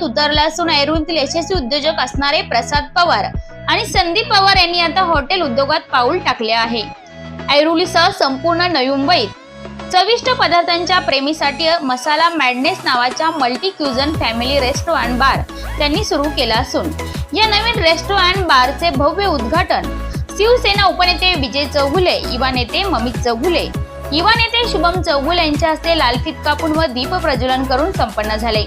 राज्यात उतरला असून ऐरोलीतील यशस्वी उद्योजक असणारे प्रसाद पवार आणि संदीप पवार यांनी आता हॉटेल उद्योगात पाऊल टाकले आहे. ऐरुलीसह संपूर्ण नवी मुंबईत चविष्ट पदार्थांच्या प्रेमीसाठी मसाला मॅडनेस नावाच्या multi cuisine family restaurant bar त्यांनी सुरू केला असून या नवीन रेस्टॉरंट बारचे भव्य उद्घाटन शिवसेना उपनेते विजय चौगुले युवा नेते ममित चौगुले युवा नेते शुभम चौगुले यांच्या हस्ते लाल कापून व दीप प्रज्वलन करून संपन्न झाले.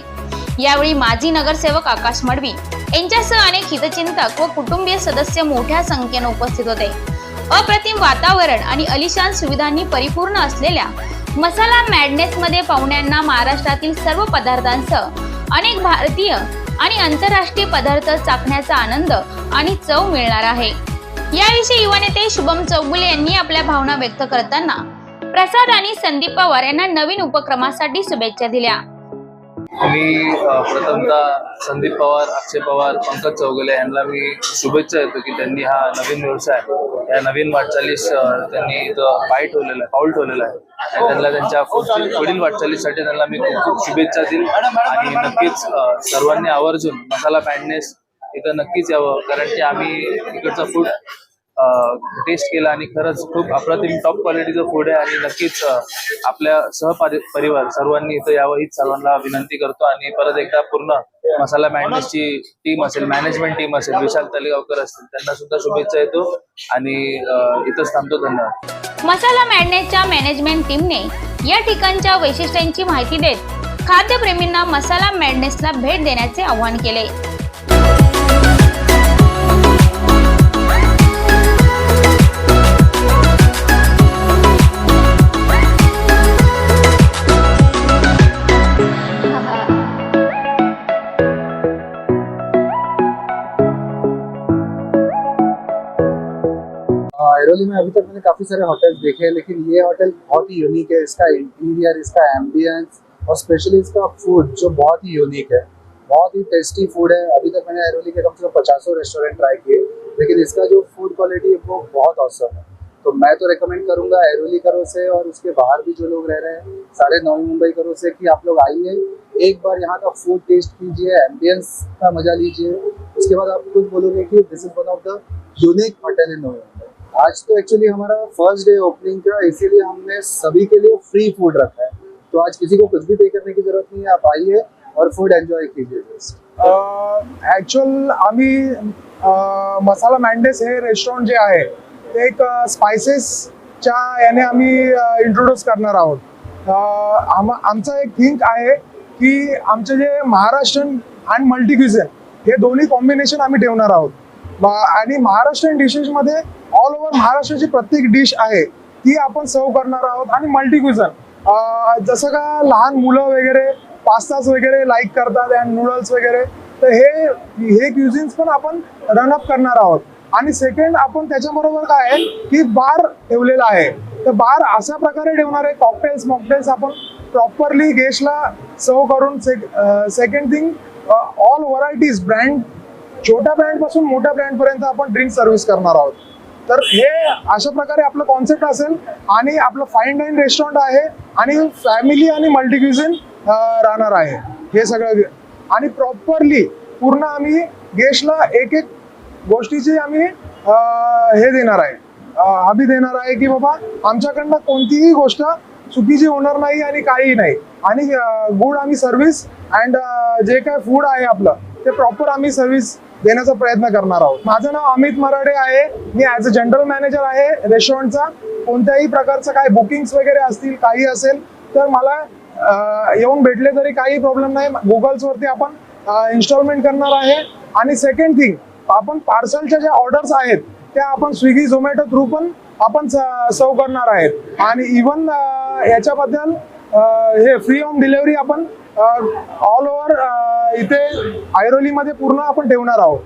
यावेळी माजी नगरसेवक आकाश मडवी यांच्यासह अनेक हितचिंतक व कुटुंबीय सदस्य मोठ्या संख्येने उपस्थित होते. अप्रतिम वातावरण आणि अलिशान सुविधांनी परिपूर्ण असलेल्या मसाला मॅडनेस मध्ये पाहुण्यांना महाराष्ट्रातील सर्व पदार्थांसह अनेक भारतीय आणि आंतरराष्ट्रीय पदार्थ चाखण्याचा आनंद आणि चव मिळणार आहे. याविषयी युवा नेते शुभम चौगुले यांनी आपल्या भावना व्यक्त करताना प्रसाद आणि संदीप पवार यांना नवीन उपक्रमासाठी शुभेच्छा दिल्या. मी प्रथमतः संदीप पवार अक्षय पवार पंकज चौगले यांना मी शुभेच्छा देतो की त्यांनी हा नवीन व्यवसाय या नवीन वाटचालीस त्यांनी इथं पाय ठेवलेला आहे पाऊल ठेवलेलं आहे. आणि त्यांना त्यांच्या पुढील वाटचालीसाठी त्यांना मी खूप खूप शुभेच्छा देईल आणि नक्कीच सर्वांनी आवर्जून मसाला पॅडनेस इथं नक्कीच यावं कारण की आम्ही इकडचं फूड टेस्ट केलं आणि खरंच खूप अप्रतिम टॉप क्वालिटीचं फूड आहे आणि नक्कीच आपल्या सहपरि परिवार सर्वांनी इथं यावं हीच सर्वांना विनंती करतो. आणि परत एकदा पूर्ण मसाला मॅनेजची टीम असेल मॅनेजमेंट टीम असेल विशाल तलेगावकर असतील त्यांना सुद्धा शुभेच्छा येतो आणि इथंच थांबतो. धन्यवाद. मसाला मॅडनेसच्या मॅनेजमेंट टीमने या ठिकाणच्या वैशिष्ट्यांची माहिती देत खाद्यप्रेमींना मसाला मॅडनेसला भेट देण्याचे आवाहन केले. एरोली में अभी तक मैंने काफ़ी सारे होटल देखे हैं, लेकिन ये होटल बहुत ही यूनिक है। इसका इंटीरियर इसका एम्बियंस और स्पेशली इसका फ़ूड जो बहुत ही यूनिक है। बहुत ही टेस्टी फ़ूड है। अभी तक मैंने एरोली के कम से कम पचासों रेस्टोरेंट ट्राई किए, लेकिन इसका जो फ़ूड क्वालिटी है, वो बहुत औसम है। तो मैं तो रिकमेंड करूँगा एरोली करो से और उसके बाहर भी जो लोग रह रहे हैं, सारे नवी मुंबई करो से कि आप लोग आइए। एक बार यहाँ का फ़ूड टेस्ट कीजिए एम्बियंस का मज़ा लीजिए। उसके बाद आप खुद बोलोगे कि this is one of the unique hotel in Mumbai आज तो एक्चुअली हमारा फर्स्ट डे ओपनिंग का इसीलिए हमने सभी के लिए फ्री फूड रखा है। तो आज किसी को कुछ भी पे करने की जरूरत नहीं है आप आइए और फूड एंजॉय कीजिए। ऍक्च्युअल आम्ही मसाला मँडेस हे रेस्टॉरंट जे आहे ते एक स्पायसेसच्या याने आम्ही इंट्रोड्यूस करणार आहोत. आम आमचा एक थिंक आहे की आमचे जे महाराष्ट्रीयन आणि मल्टीक्युझन हे दोन्ही कॉम्बिनेशन आम्ही ठेवणार आहोत. आणि महाराष्ट्रीयन डिशेसमध्ये ऑल ओव्हर महाराष्ट्राची प्रत्येक डिश आहे ती आपण सर्व करणार आहोत. आणि मल्टीक्युझन जसं का लहान मुलं वगैरे पास्ताच वगैरे लाईक करतात अँड नूडल्स वगैरे तर हे हे क्युझिन्स पण आपण रनअप करणार आहोत. आणि सेकंड आपण त्याच्याबरोबर काय आहे की बार ठेवलेला आहे. तर बार अशा प्रकारे ठेवणार आहे कॉकटेल्स मॉकटेल्स आपण प्रॉपरली गेस्टला सर्व करून second thing all varieties brand छोट्या ब्रँडपासून मोठ्या ब्रँड पर्यंत आपण ड्रिंक सर्व्हिस करणार आहोत. तर हे अशा प्रकारे आपलं कॉन्सेप्ट असेल आणि आपलं फाईन डाईन रेस्टॉरंट आहे आणि फॅमिली आणि मल्टीक्युझिन राहणार आहे. हे सगळं आणि प्रॉपरली पूर्ण आम्ही गेस्टला एक एक गोष्टीची आम्ही हे देणार आहे. हमी देणार आहे की बाबा आमच्याकडनं कोणतीही गोष्ट चुकीची होणार नाही आणि काही नाही. आणि गुड आम्ही सर्व्हिस अँड जे काय फूड आहे आपलं ते प्रॉपर आम्ही सर्व्हिस देण्याचा प्रयत्न करणार आहोत. माझं नाव अमित मराठे आहे. मी ॲज अ जनरल मॅनेजर आहे रेस्टॉरंटचा कोणत्याही प्रकारचं काय बुकिंग्स वगैरे असतील काही असेल तर मला येऊन भेटले तरी काही प्रॉब्लेम नाही. गुगल्सवरती आपण इन्स्टॉलमेंट करणार आहे. आणि सेकंड थिंग आपण पार्सलच्या ज्या ऑर्डर्स आहेत त्या आपण स्विगी झोमॅटो थ्रू पण आपण सर्व करणार आहेत. आणि इवन याच्याबद्दल हे फ्री होम डिलेवरी आपण ऑल ओव्हर इथे ऐरोलीमध्ये पूर्ण आपण ठेवणार आहोत.